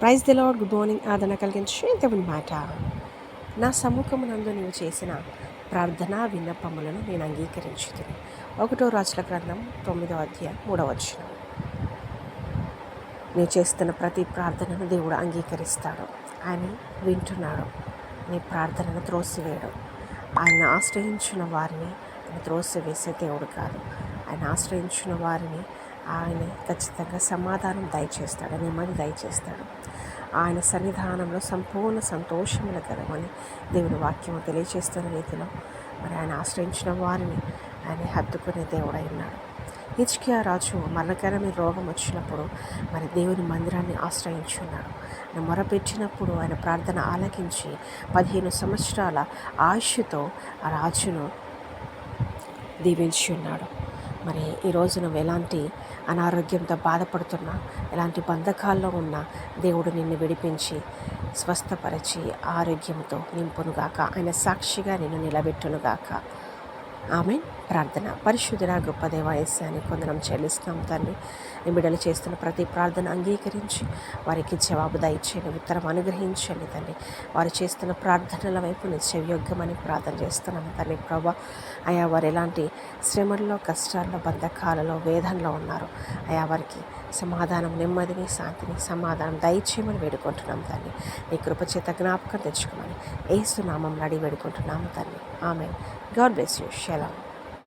Praise the lord good morning. ఆదరణ కలిగించే దేవుని మాట. నా సముఖమునందు నీవు చేసిన ప్రార్థనా విన్నపములను నేను అంగీకరించుతుంది ఒకటో రాజుల గ్రంథం తొమ్మిదో అధ్యాయం మూడవ వచ్చిన నేను చేస్తున్న ప్రతి ప్రార్థనను దేవుడు అంగీకరిస్తాడు. ఆయన వింటున్నాడు. నీ ప్రార్థనను త్రోసివేయడు. ఆయన ఆశ్రయించిన వారిని ఆయన త్రోసివేసే దేవుడు కాదు. ఆయన ఆశ్రయించిన వారిని ఆయన ఖచ్చితంగా సమాధానం దయచేస్తాడు నెమ్మది దయచేస్తాడు. ఆయన సన్నిధానంలో సంపూర్ణ సంతోషముల కలమని దేవుని వాక్యం తెలియచేస్తున్న రీతిలో మరి ఆయన ఆశ్రయించిన వారిని ఆయన హత్తుకునే దేవుడై ఉన్నాడు. హిచ్కియా రాజు మరణకరమైన రోగం వచ్చినప్పుడు మరి దేవుని మందిరాన్ని ఆశ్రయించున్నాడు. ఆయన మొరపెట్టినప్పుడు ఆయన ప్రార్థన ఆలకించి పదిహేను సంవత్సరాల ఆయుష్తో ఆ రాజును దీవించి ఉన్నాడు మరి ఈ రోజు నువ్వు ఎలాంటి అనారోగ్యంతో బాధపడుతున్నా ఎలాంటి బంధకాల్లో ఉన్నా దేవుడు నిన్ను విడిపించి స్వస్థపరిచి ఆరోగ్యంతో నింపునుగాక. ఆయన సాక్షిగా నిన్ను నిలబెట్టునుగాక. ఆమె ప్రార్థన. పరిశుద్ధుల గొప్ప దేవాయస్యాన్ని కొందరం చెల్లిస్తాం తండ్రి. నిబిడలు బిడ్డలు చేస్తున్న ప్రతి ప్రార్థన అంగీకరించి వారికి జవాబు దయచేయండి ఉత్తరం అనుగ్రహించండి తండ్రి. వారు చేస్తున్న ప్రార్థనల వైపు నిత్యయోగ్యమని ప్రార్థన చేస్తున్నాను తండ్రి ప్రభా. అయా వారు ఎలాంటి శ్రమల్లో కష్టాల్లో బంధకాలలో వేదనలో ఉన్నారు. అయా వారికి సమాధానం నెమ్మదిని శాంతిని సమాధానం దయచేయమని వేడుకుంటున్నాం తండ్రి నీ కృపచేత జ్ఞాపకం తెచ్చుకోమని ఏసునామం నడి వేడుకుంటున్నాము తండ్రి ఆమె గాడ్ బ్లెస్ యూ. షెలా.